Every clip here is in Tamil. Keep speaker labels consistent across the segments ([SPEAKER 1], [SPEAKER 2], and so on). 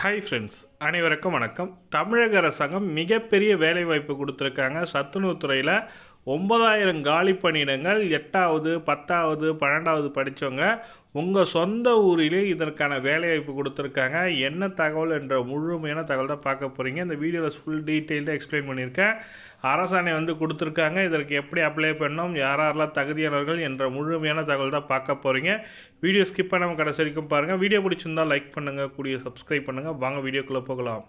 [SPEAKER 1] ஹாய் ஃப்ரெண்ட்ஸ் அனைவருக்கும் வணக்கம். தமிழக அரசாங்கம் மிகப்பெரிய வேலைவாய்ப்பு கொடுத்துருக்காங்க சத்துணவுத்துறையில் ஒன்பதாயிரம் காலி பணியிடங்கள் எட்டாவது பத்தாவது பன்னெண்டாவது படித்தவங்க உங்கள் சொந்த ஊரிலே இதற்கான வேலைவாய்ப்பு கொடுத்துருக்காங்க. என்ன தகவல் என்ற முழுமையான தகவல் தான் பார்க்க போகிறீங்க இந்த வீடியோவில் ஃபுல் டீட்டெயில்டாக எக்ஸ்பிளைன் பண்ணியிருக்கேன். அரசாணை வந்து கொடுத்துருக்காங்க. இதற்கு எப்படி அப்ளை பண்ணோம் யார் யாரெல்லாம் தகுதியானவர்கள் என்ற முழுமையான தகவல் தான் பார்க்க போகிறீங்க வீடியோ ஸ்கிப் பண்ணாமல் கடைசி வரைக்கும் பாருங்கள் வீடியோ பிடிச்சிருந்தால் லைக் பண்ணுங்கள் கூடிய சப்ஸ்கிரைப் பண்ணுங்கள் வாங்க வீடியோக்குள்ளே போகலாம்.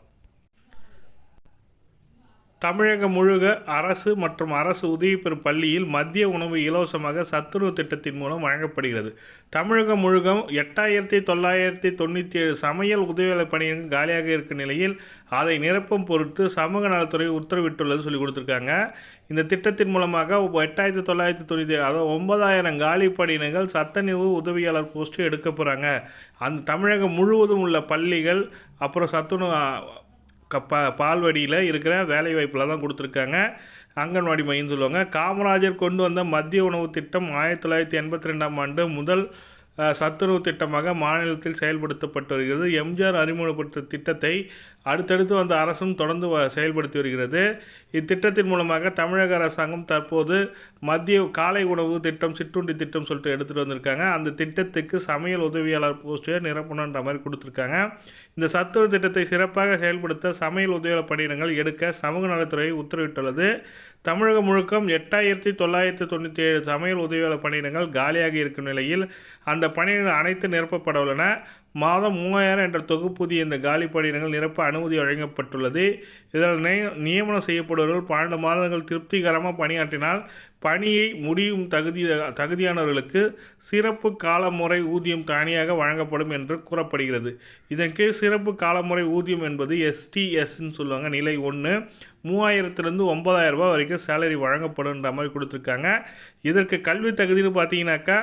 [SPEAKER 1] தமிழகம் முழுக அரசு மற்றும் அரசு உதவி பெறும் பள்ளியில் மதிய உணவு இலவசமாக சத்துணவு திட்டத்தின் மூலம் வழங்கப்படுகிறது. தமிழகம் முழுகம் எட்டாயிரத்தி தொள்ளாயிரத்தி தொண்ணூற்றி ஏழு சமையல் உதவியாளர் பணியிடங்கள் காலியாக இருக்கும் நிலையில் அதை நிரப்பும் பொருட்டு சமூக நலத்துறை உத்தரவிட்டுள்ளது சொல்லி கொடுத்துருக்காங்க. இந்த திட்டத்தின் மூலமாக எட்டாயிரத்தி தொள்ளாயிரத்தி தொண்ணூற்றி ஏழு அதாவது ஒன்பதாயிரம் காலி பணியிடங்கள் சத்தநிவு உதவியாளர் போஸ்ட்டு எடுக்க போகிறாங்க அந்த தமிழகம் முழுவதும் உள்ள பள்ளிகள் அப்புறம் சத்துணவு ப பால்வடியில் இருக்கிற வேலை வாய்ப்பில் தான் கொடுத்துருக்காங்க. அங்கன்வாடி மையம் சொல்லுவாங்க. காமராஜர் கொண்டு வந்த மத்திய உணவு திட்டம் ஆயிரத்தி தொள்ளாயிரத்தி எண்பத்தி ரெண்டாம் ஆண்டு முதல் சத்துணவு திட்டமாக மாநிலத்தில் செயல்படுத்தப்பட்டு வருகிறது. எம்ஜிஆர் அறிமுகப்படுத்த திட்டத்தை அடுத்தடுத்து வந்த அரசும் தொடர்ந்து செயல்படுத்தி வருகிறது. இத்திட்டத்தின் மூலமாக தமிழக அரசாங்கம் தற்போது மத்திய காலை உணவு திட்டம் சிற்றுண்டி திட்டம் சொல்லிட்டு எடுத்துகிட்டு வந்திருக்காங்க. அந்த திட்டத்துக்கு சமையல் உதவியாளர் போஸ்ட்டை நிரப்பணுன்ற மாதிரி கொடுத்துருக்காங்க. இந்த சத்துணவு திட்டத்தை சிறப்பாக செயல்படுத்த சமையல் உதவியாளர் பணியிடங்கள் எடுக்க சமூக நலத்துறை உத்தரவிட்டுள்ளது. தமிழகம் முழுக்கம் எட்டாயிரத்தி தொள்ளாயிரத்தி தொண்ணூற்றி ஏழு சமையல் உதவியாளர் பணியிடங்கள் காலியாக இருக்கும் நிலையில் அந்த பணியிடங்கள் அனைத்து நிரப்பப்பட உள்ளன மாதம் மூவாயிரம் என்ற தொகுப்புதிய இந்த காலி பணியிடங்கள் நிரப்ப அனுமதி வழங்கப்பட்டுள்ளது. இதில் நியமனம் செய்யப்படுவர்கள் பன்னெண்டு மாதங்கள் திருப்திகரமாக பணியாற்றினால் பணியை முடியும் தகுதி தகுதியானவர்களுக்கு சிறப்பு காலமுறை ஊதியம் தனியாக வழங்கப்படும் என்று கூறப்படுகிறது. இதன் கீழ் சிறப்பு காலமுறை ஊதியம் என்பது எஸ்டிஎஸ்ன்னு சொல்லுவாங்க. நிலை ஒன்று மூவாயிரத்துலேருந்து ஒன்பதாயிரம் ரூபாய் வரைக்கும் சேலரி வழங்கப்படுன்ற மாதிரி கொடுத்துருக்காங்க. இதற்கு கல்வி தகுதின்னு பார்த்தீங்கன்னாக்கா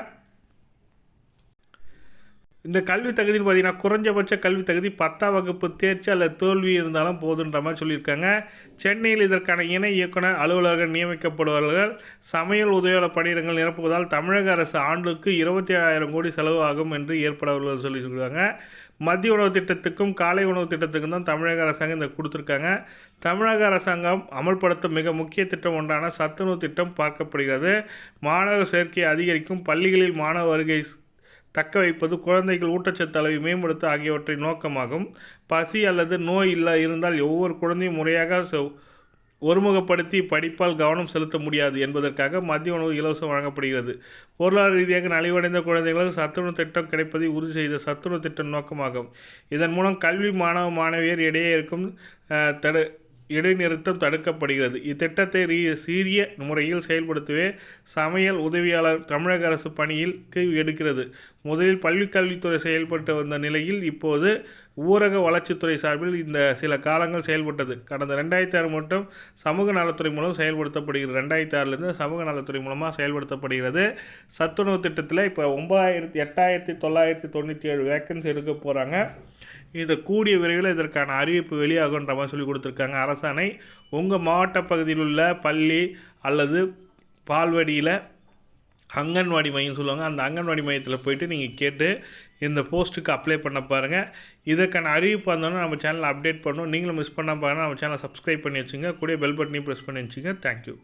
[SPEAKER 1] இந்த கல்வி தகுதின்னு பார்த்தீங்கன்னா குறைஞ்சபட்ச கல்வி தகுதி பத்தாம் வகுப்பு தேர்ச்சி அல்லது தோல்வி இருந்தாலும் போதுன்ற மாதிரி சொல்லியிருக்காங்க. சென்னையில் இதற்கான இணை இயக்குனர் அலுவலர்கள் நியமிக்கப்படுவார்கள் சமையல் உதவியாளர் பணியிடங்கள் நிரப்புவதால் தமிழக அரசு ஆண்டுக்கு இருபத்தி ஏழாயிரம் கோடி செலவு ஆகும் என்று ஏற்படவர்கள் சொல்லியிருக்காங்க. மதிய உணவு திட்டத்துக்கும் காலை உணவு திட்டத்துக்கும் தான் தமிழக அரசாங்கம் இதை கொடுத்துருக்காங்க. தமிழக அரசாங்கம் அமல்படுத்தும் மிக முக்கிய திட்டம் ஒன்றான சத்துணவு திட்டம் பார்க்கப்படுகிறது. மாணவர் சேர்க்கை அதிகரிக்கும் பள்ளிகளில் மாணவ வருகை தக்க வைப்பது குழந்தைகள் ஊட்டச்சத்து அளவை மேம்படுத்த ஆகியவற்றை நோக்கமாகும். பசி அல்லது நோய் இல்லை இருந்தால் ஒவ்வொரு குழந்தையும் முறையாக ஒருமுகப்படுத்தி படிப்பால் கவனம் செலுத்த முடியாது என்பதற்காக மத்திய உணவு இலவசம் வழங்கப்படுகிறது. பொருளாதார ரீதியாக நலிவடைந்த குழந்தைகளுக்கு சத்துணவு திட்டம் கிடைப்பதை உறுதி செய்த சத்துணவு திட்டம் நோக்கமாகும். இதன் மூலம் கல்வி மாணவ மாணவியர் இடையே இருக்கும் தடு இடைநிறுத்தம் தடுக்கப்படுகிறது. இத்திட்டத்தை ரீ சீரிய முறையில் செயல்படுத்தவே சமையல் உதவியாளர் தமிழக அரசு பணியில் எடுக்கிறது. முதலில் பள்ளிக்கல்வித்துறை செயல்பட்டு வந்த நிலையில் இப்போது ஊரக வளர்ச்சித்துறை சார்பில் இந்த சில காலங்கள் செயல்பட்டது. கடந்த ரெண்டாயிரத்தி ஆறு மட்டும் சமூக நலத்துறை மூலம் செயல்படுத்தப்படுகிறது. ரெண்டாயிரத்தி ஆறுலேருந்து சமூக நலத்துறை மூலமாக செயல்படுத்தப்படுகிறது. சத்துணவு திட்டத்தில் இப்போ ஒம்பதாயிரத்தி எட்டாயிரத்தி தொள்ளாயிரத்தி தொண்ணூற்றி ஏழு வேக்கன்சி எடுக்க போகிறாங்க இதை கூடிய விரைவில் இதற்கான அறிவிப்பு வெளியாகுன்ற மாதிரி சொல்லி கொடுத்துருக்காங்க. அரசாணை உங்கள் மாவட்ட பகுதியில் உள்ள பள்ளி அல்லது பால்வடியில் அங்கன்வாடி மையம் சொல்லுவாங்க. அந்த அங்கன்வாடி மையத்தில் போயிட்டு நீங்கள் கேட்டு இந்த போஸ்ட்டுக்கு அப்ளை பண்ண பாருங்கள் இதற்கான அறிவிப்பு வந்தோன்னே நம்ம சேனலில் அப்டேட் பண்ணணும் நீங்களும் மிஸ் பண்ண பாருங்கள் நம்ம சேனலை சப்ஸ்கிரைப் பண்ணி வச்சுங்க. கூட பெல் பட்டனையும் ப்ரெஸ் பண்ணி வச்சுங்க. தேங்க்யூ